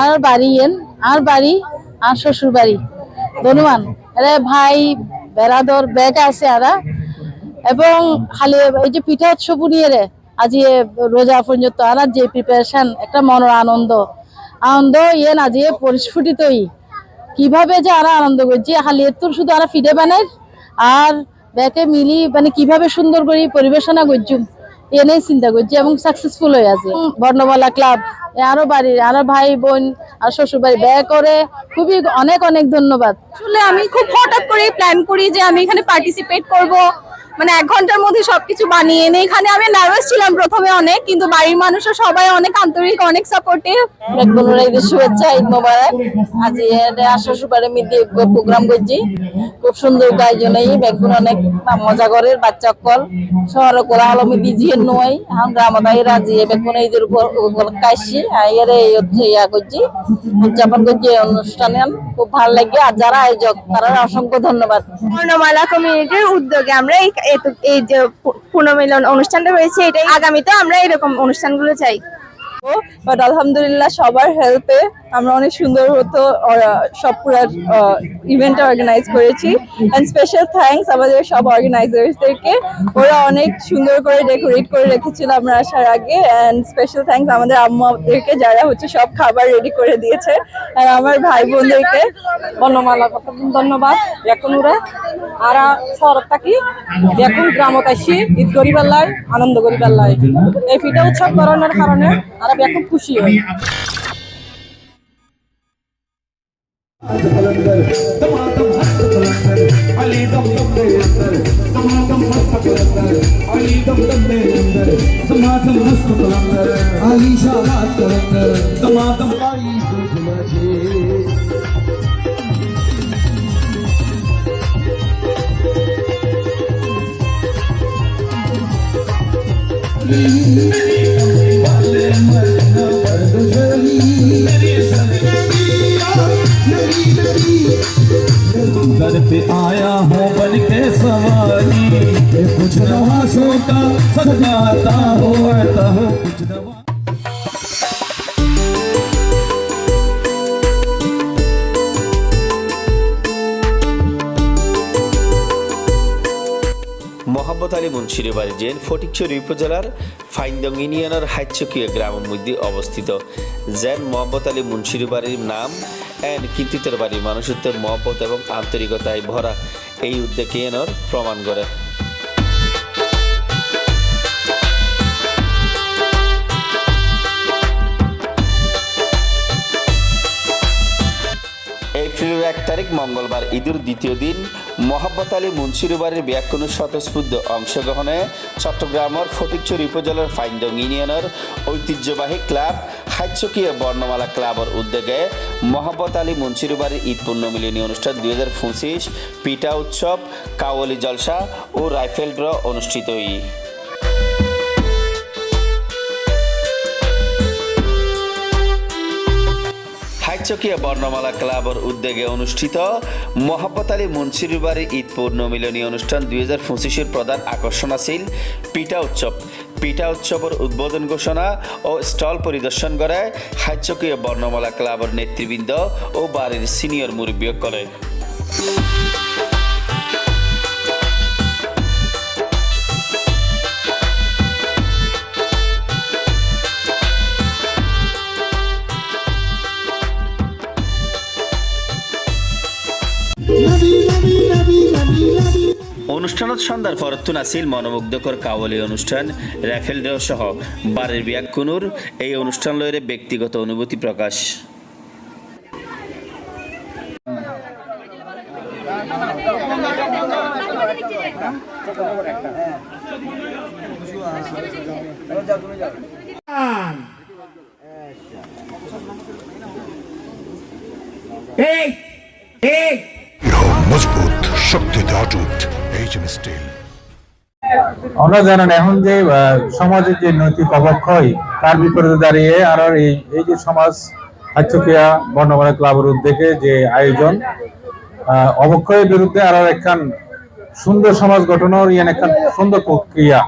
আর বাড়ি এন, আর বাড়ি, আর শ্বশুর বাড়ি ধনুমান এরা ভাই, বেড়াদর, ব্যাগ আছে আরা। এবং খালি এই যে পিঠা উৎসব নিয়ে রে আজি রোজা পর্যন্ত আর যে প্রিপারেশন একটা মনের আনন্দ। আনন্দ ইয়ে না যে পরিস্ফুটিতই কীভাবে যে আরা আনন্দ করছি খালি এত শুধু আরা ফিডে বানাই আর ব্যাকে মিলি মানে কীভাবে সুন্দর করে পরিবেশনা করছুম নিয়েই চিন্তা করছি এবং সাকসেসফুল হয়ে আছে। বর্ণমালা ক্লাব আরও বাড়ির আরও ভাই বোন, আর শ্বশুর বাড়ি ব্যয় করে খুবই অনেক অনেক ধন্যবাদ। আসলে আমি খুব হঠাৎ করে প্ল্যান করি যে আমি এখানে পার্টিসিপেট করব। মানে এক ঘণ্টার মধ্যে সবকিছু বানিয়ে এনে এখানে আমি নার্ভাস ছিলাম প্রথমে অনেক কিন্তু বাড়ির মানুষও সবাই অনেক আন্তরিক অনেক সাপোর্টিভ বেগুনের ঈদের শুভেচ্ছা ঈদ মোবারক। আজ আশা সুপারে মিদি প্রোগ্রাম করছি। খুব সুন্দর আয়োজন এই বেগুন অনেক মজা করে বাচ্চা কল শহরে কোলাহল মিদি জিয়ে নয় এখন গ্রামত আই রাজি বেগুন ঈদের উপর কাইছি আইয়ারে এই হচ্ছে ইয়া করছি উদযাপন করছি এই অনুষ্ঠানে। খুব ভালো লাগে আর যারা আয়োজক তারা অসংখ্য ধন্যবাদ। বর্ণমালা কমিউনিটির উদ্যোগে আমরা এই যে পুনর্মিলন অনুষ্ঠানটা হয়েছে, এটাই আগামীতে আমরা এরকম অনুষ্ঠানগুলো চাই। বাট আলহামদুলিল্লাহ সবার হেল্পে আমরা অনেক সুন্দর হতো সব পুরো ইভেন্টটা অর্গানাইজ করেছি। অ্যান্ড স্পেশাল থ্যাঙ্কস আমাদের সব অর্গানাইজার্সদেরকে ওরা অনেক সুন্দর করে ডেকোরেট করে রেখেছিল আমরা আসার আগে। অ্যান্ড স্পেশাল থ্যাঙ্কস আমাদের আম্মাদেরকে যারা হচ্ছে সব খাবার রেডি করে দিয়েছে। আর আমার ভাই বোনদেরকে। বর্ণমালা ধন্যবাদ। এখন ওরা আরা শহর থাকি এখন গ্রামত আসি ঈদ করিবার লাই আনন্দ করিবার লাই এই পিঠা উৎসব করানোর কারণে আর এখন খুশি হই समागम हस्त कलंदर अली दम दम दे अंदर समागम हस्त कलंदर अली दम दम दे अंदर समागम हस्त कलंदर अली शाबाश कलंदर समागम आई सुजला दर पे आया हूँ बन के सवारी ये कुछ नवासों का सजाता हो आता हो कुछ नवा মোহাম্মদ আলী মুন্সির বাড়ি জেন ফটিকছড়ি উপজেলার ফাইন্দং ইউনিয়নের হাইচকিয়া গ্রামের মধ্যে অবস্থিত জেন মোহাম্মদ আলী মুন্সির বাড়ির নাম এন কৃতিত্বের বাড়ি, মানুষত্বের মহব্বত এবং আন্তরিকতায় ভরা এই উদ্যোগে এনর প্রমাণ করে। এই এপ্রিলের এক তারিখ মঙ্গলবার, ঈদের দ্বিতীয় দিন মোহাম্মত আলী মুন্সির বাড়ির ব্যাকুণ স্বতঃস্ফূর্ত অংশগ্রহণে চট্টগ্রামের ফটিকচুর উপজেলার ফাইন্দং ইউনিয়নের ঐতিহ্যবাহী ক্লাব, হাইচকীয় বর্ণমালা ক্লাবের উদ্যোগে মোহাম্মত আলী মুন্সির বাড়ির ঈদ পূর্ণমিলনী অনুষ্ঠান দুই হাজার পঁচিশ পিঠা উৎসব, কাওয়ালি জলসা ও রাইফেল ড্র অনুষ্ঠিত হই হাইচকিয়া বর্ণমালা ক্লাবের উদ্যোগে অনুষ্ঠিত মোহাম্মত আলী মুন্সির বাড়ির ঈদ পূর্ণ মিলনী অনুষ্ঠান দুই হাজার পঁচিশের প্রধান আকর্ষণ আছিল পিঠা উৎসব। পিঠা উৎসবের উদ্বোধন ঘোষণা ও স্টল পরিদর্শন করে হাইচকীয় বর্ণমালা ক্লাবের নেতৃবৃন্দ ও বাড়ির সিনিয়র মুরব্বী অনুষ্ঠানত সন্ধ্যার পরতুন আছিল মনোমুগ্ধকর কাওয়ালি অনুষ্ঠান র্যাফেল ড্র সহ বাড়ির ব্যাকুনুর এই অনুষ্ঠান লয়ের ব্যক্তিগত অনুভূতি প্রকাশ। মজবুত, শক্তিতে অটুট এইচএম স্টিল আমরা জানেন এখন যে সমাজের যে নৈতিক অবক্ষয়, তার বিপরীতে দাঁড়িয়ে আর এই এই যে সমাজ হাচ্চকিয়া বর্ণমালা ক্লাবের উদ্যোগে যে আয়োজন অবক্ষয়ের বিরুদ্ধে আরও একখান সুন্দর সমাজ গঠনের ইয়ান একখান সুন্দর প্রক্রিয়া।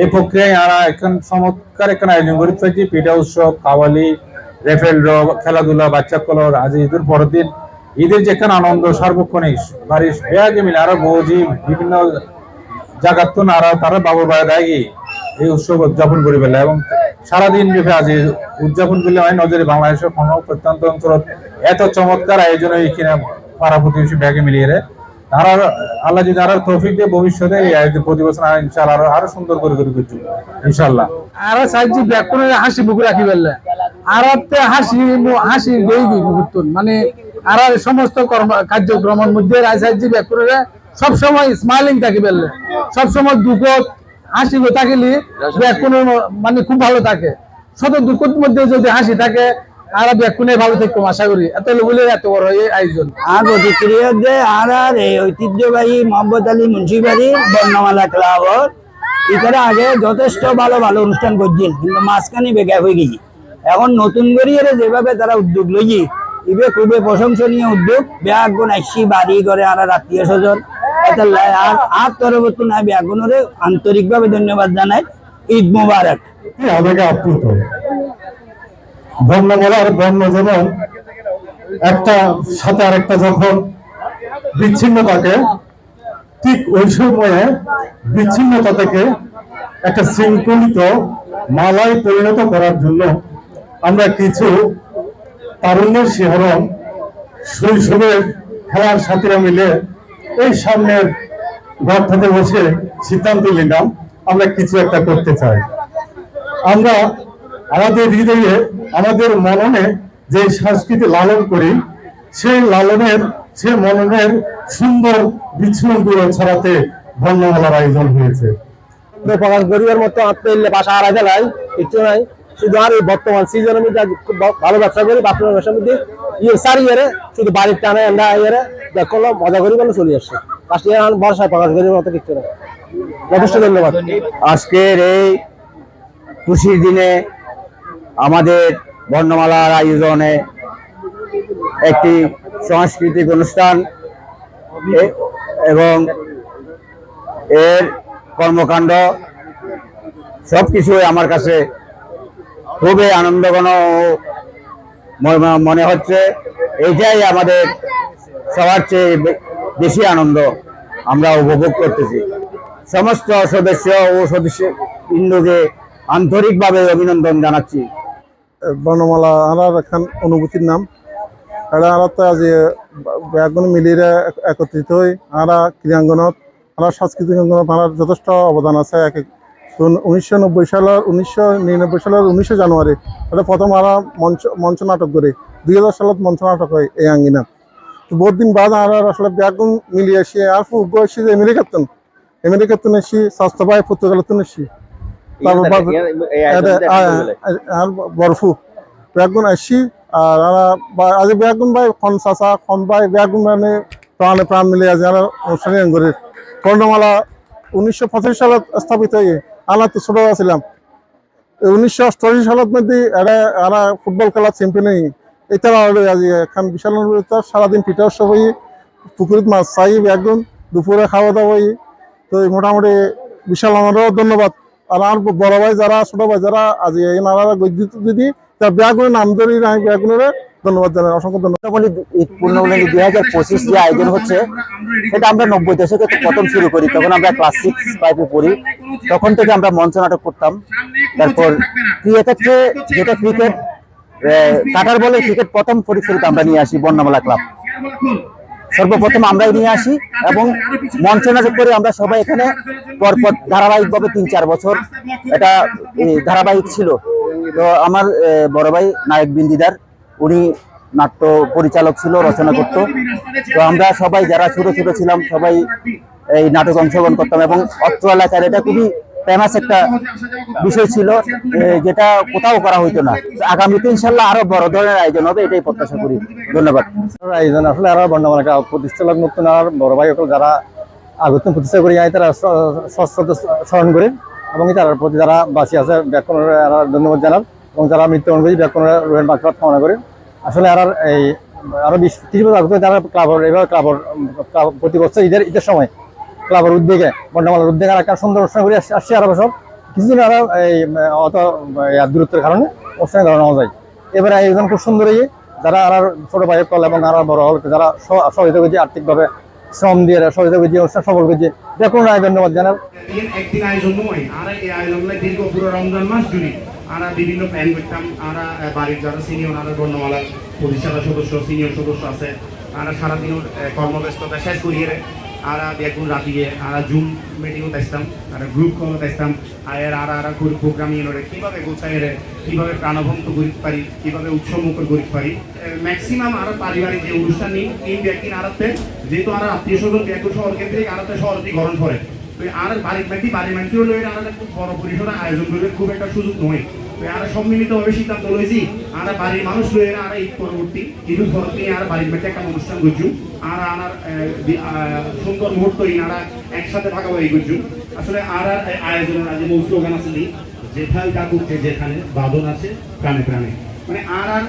এই প্রক্রিয়ায় আর একখান চমৎকার একখান আয়োজন করি থাকি পিঠা উৎসব কাওয়ালি রেফেল ড্র খেলাধুলা বাচ্চা কলর আজ ঈদের পরের দিন ঈদের যেখানে আনন্দ, সার্বক্ষণিক বাড়ির বেয়াগে মিলে আরও বৌজি বিভিন্ন জায়গার তো নারা, তারা বাবুর বাড়ি দেয় এই উৎসব উদযাপন করে ফেলে এবং সারাদিন ব্যাপী উদযাপন করলে হয় নজরে বাংলাদেশের কোনো প্রত্যন্ত অঞ্চল এত চমৎকার আয়োজন এইখানে পাড়া প্রতিবেশী ব্যাগে মিলিয়ে তারা আল্লাহ যদি আরও তৌফিক দিয়ে, ভবিষ্যতে এই আয়োজন প্রতি বছর আর ইনশাআল্লাহ আরও আরও সুন্দর করে করে করছি ইনশাআল্লাহ। আর সাহায্য ব্যাকুণে হাসি বুকু রাখি ফেললে আর হাসি হাসি মানে আর সমস্ত কর্ম কার্যক্রমের মধ্যে রাজসাহায্য ব্যাকুণে সব সময় স্মাইলিং থাকি ফেললে সব সময় দুঃখ হাসি থাকিলে ব্যাকুণ মানে খুব ভালো থাকে। শত দুঃখের মধ্যে যদি হাসি থাকে, আর ব্যাকুণে ভালো থাকব আশা করি। এত বলে এত বড় এই আয়োজন। আর প্রতিক্রিয়াতে আর আর এই ঐতিহ্যবাহী মোহাম্মদ আলী মুন্সিবাড়ির বর্ণমালা ক্লাবর। এখানে আগে যথেষ্ট ভালো ভালো অনুষ্ঠান করছেন, কিন্তু মাঝখানে বেগা হয়ে গেছি। এখন নতুন করে এরা যেভাবে তারা উদ্যোগ লইছি ইবে খুবই প্রশংসনীয় উদ্যোগ। ব্যাগুন আসছি বাড়ি করে আর আত্মীয় স্বজন। আর আর তরবর্তী না ব্যাগুনরে। আন্তরিকভাবে ধন্যবাদ জানাই। ঈদ মোবারক। আমাকে আপ্লুত। বর্ণমালার বর্ণ যেমন একটা সাথে আরেকটা যখন বিচ্ছিন্ন থাকে, ঠিক ওই সময়ে বিচ্ছিন্নতা থেকে একটা শৃঙ্খলিত মালায় পরিণত করার জন্য আমরা কিছু তারুণ্যের শিহরণ শৈশবের খেলার সাথীরা মিলে এই সামনের ঘরটাতে বসে সিদ্ধান্ত নিলাম, আমরা কিছু একটা করতে চাই। আমরা আমাদের হৃদয়ে, আমাদের মননে যে সংস্কৃতি লালন করি, সেই লালনের সে মননের সুন্দর বিচ্ছুরণগুলো ছড়াতে বর্ণমালার আয়োজন হয়েছে। প্রকাশ গরিবের মতো আত্মীয় বাসা হারা নাই কিছু নাই। শুধু এই বর্তমান আজ খুব ভালো ব্যবসা করি বাপের ব্যবসার মধ্যে ইয়ে সার ইয়ারে, শুধু বাড়ির টানে আমরা ইয়ারে দেখো মজা করি বলে চলে আসছে। পাঁচটি এখন বর্ষায় প্রকাশ গরিবের মতো কিছু নাই যথেষ্ট ধন্যবাদ। আজকের এই খুশির দিনে আমাদের বর্ণমালার আয়োজনে একটি সাংস্কৃতিক অনুষ্ঠান এবং এর কর্মকাণ্ড সব কিছুই আমার কাছে খুবই আনন্দঘন মনে হচ্ছে। এইটাই আমাদের সবার চেয়ে বেশি আনন্দ আমরা উপভোগ করতেছি। সমস্ত সদস্য ও সদস্য বৃন্দকে আন্তরিকভাবে অভিনন্দন জানাচ্ছি। বর্ণমালা আনার একখান অনুভূতির নাম। এটা আনাতে আজি একজন মিলিয়ে একত্রিত হই। আরা ক্রীড়াঙ্গনত আনার সাংস্কৃতিক অঙ্গনত যথেষ্ট অবদান আছে এক উনিশশো নব্বই সালের উনিশশো নিরানব্বই সালের উনিশে জানুয়ারি এটা প্রথম আরা মঞ্চ মঞ্চ নাটক করে। দুই হাজার সালত মঞ্চ নাটক হয় এই আঙ্গিনাত তো বহুত দিন বাদ আর আসলে ব্যাগুন মিলিয়ে এসে আর ফুগ এসে যে আমেরিকাতন আমেরিকাতন এসে স্বাস্থ্য পায় পর্তুগালতন এসে। তারপর আর বরফু। বেগুন আসি আর আজ বেগুন ভাই খন চাচা খন ভাই বেগুন মানে প্রাণে প্রাণ মিলে আছে আর অনুষ্ঠানে করে কর্ণমালা উনিশশো পঁচাশি সালত স্থাপিত হয়ে। তো ছোট ছিলাম উনিশশো অষ্টআশি সালত মধ্যে এরা এরা ফুটবল খেলা চ্যাম্পিয়ন এটা এখন বিশাল সারাদিন উৎসব হয়ে, পুকুরিত মাছ চাই, বেগুন, দুপুরে খাওয়া দাওয়া তো মোটামুটি বিশাল আমারও ধন্যবাদ। আর আমার বড় ভাই যারা, ছোট ভাই যারা আজ এই গজ্জিত যদি তার ব্যাগুনের নাম ধরি না ব্যাগুনের ধন্যবাদ জানাই, অসংখ্য ধন্যবাদ। পূর্ণবলী দুই হাজার পঁচিশ যে আয়োজন হচ্ছে সেটা আমরা নব্বই দশকে প্রথম শুরু করি, তখন আমরা ক্লাস সিক্স ফাইভে পড়ি। তখন থেকে আমরা মঞ্চ নাটক করতাম। তারপর ক্রিকেটে যেটা ক্রিকেট কাটার বলে ক্রিকেট প্রথম পরিচালিত আমরা নিয়ে আসি বর্ণমালা ক্লাব। সর্বপ্রথম আমরাই নিয়ে আসি এবং মঞ্চ নাটক করে আমরা সবাই এখানে পরপর ধারাবাহিকভাবে তিন চার বছর এটা ধারাবাহিক ছিল। তো আমার বড় ভাই, নায়ক বিন্দিদার উনি নাট্য পরিচালক ছিল, রচনা করত। তো আমরা সবাই যারা ছোট ছোট ছিলাম, সবাই এই নাটক অংশগ্রহণ করতাম এবং অত্র এলাকার এটা খুবই ফেমাস একটা বিষয় ছিল যেটা কোথাও করা হইতো না। আগামীতে ইনশাল্লাহ আরও বড় ধরনের আয়োজন হবে, এটাই প্রত্যাশা করি। ধন্যবাদ। আয়োজন আসলে আরও বর্ণমালা একটা প্রতিষ্ঠালক নতুন আর বড় ভাই সকল যারা আগত প্রতিষ্ঠা করি আয় তারা স্মরণ করে এবং তার প্রতি যারা বাঁচি আছে, ব্যাকরণের ধন্যবাদ জানান এবং যারা মৃত্যুবরণ করেছে, ব্যাকরণের রোহেন বাকরাত কামনা করে। আসলে আর এই, আরও বিশ, ত্রিশ বছর আগে যারা ক্লাবর, এবার ক্লাবর, ক্লাব প্রতি বছর ঈদের ঈদের সময়। ক্লাবের উদ্যোগে বর্ণমালার উদ্যোগে আর একটা সুন্দর অনুষ্ঠান করে আসছে- আর বছর। কিছুদিন আর এই, অত দূরত্বের কারণে অনুষ্ঠান করানো যায়। এবার আয়োজন খুব সুন্দর হয়ে যারা আর ছোট ভাই কল এবং আর বড় হল যারা সহ- সহযোগিতা করছে আর্থিকভাবে শ্রম দিয়ে সহযোগিতা করছে অনুষ্ঠান সফল করছে, দেখুন আয় ধন্যবাদ জানার একদিন আয়োজন নয়, আর এই আয়োজনগুলো দীর্ঘ পুরো রমজান মাস জুড়ে। আমরা বিভিন্ন প্ল্যান করতাম। আমরা বাড়ির যারা সিনিয়র আমরা বর্ণমালার প্রতিষ্ঠাতা সদস্য সিনিয়র সদস্য আছে। আমরা সারাদিন কর্মব্যস্ততা শেষ করিয়ে আর দেখুন রাতিয়ে আর জুম মিটিংও দেখতাম আর গ্রুপ কলও দেখতাম। আর আর আর করে প্রোগ্রাম করে কীভাবে গোছাই রে, কীভাবে প্রাণবন্ত করতে পারি, কীভাবে উৎসবমুখর করতে পারি। ম্যাক্সিমাম আর পারিবারিক যে অনুষ্ঠান নিই এই ব্যক্তি আরাতে যেহেতু আর আত্মীয় স্বজন ব্যাকুল শহর কেন্দ্রিক আরাতে শহরটি গরম করে আর বাড়ির ব্যক্তি বাড়ির মানুষের লইলে আর খুব বড় পরিসরে আয়োজন করবে খুব একটা সুযোগ নয়। আর সম্মিলিতভাবে সিদ্ধান্ত লইছি, আর বাড়ির মানুষ লইলে আর ঈদ পরবর্তী কিছু পরবর্তী আর বাড়ির ব্যক্তি একটা অনুষ্ঠান করছু। আর আনার সুন্দর মুহূর্ত আর একসাথে ভাগাভাগি করছু। আসলে আর আর আয়োজনের আজ মৌসুম গান আছে যেখানে কাকুকে যেখানে বাদন আছে প্রাণে প্রাণে। মানে আর আর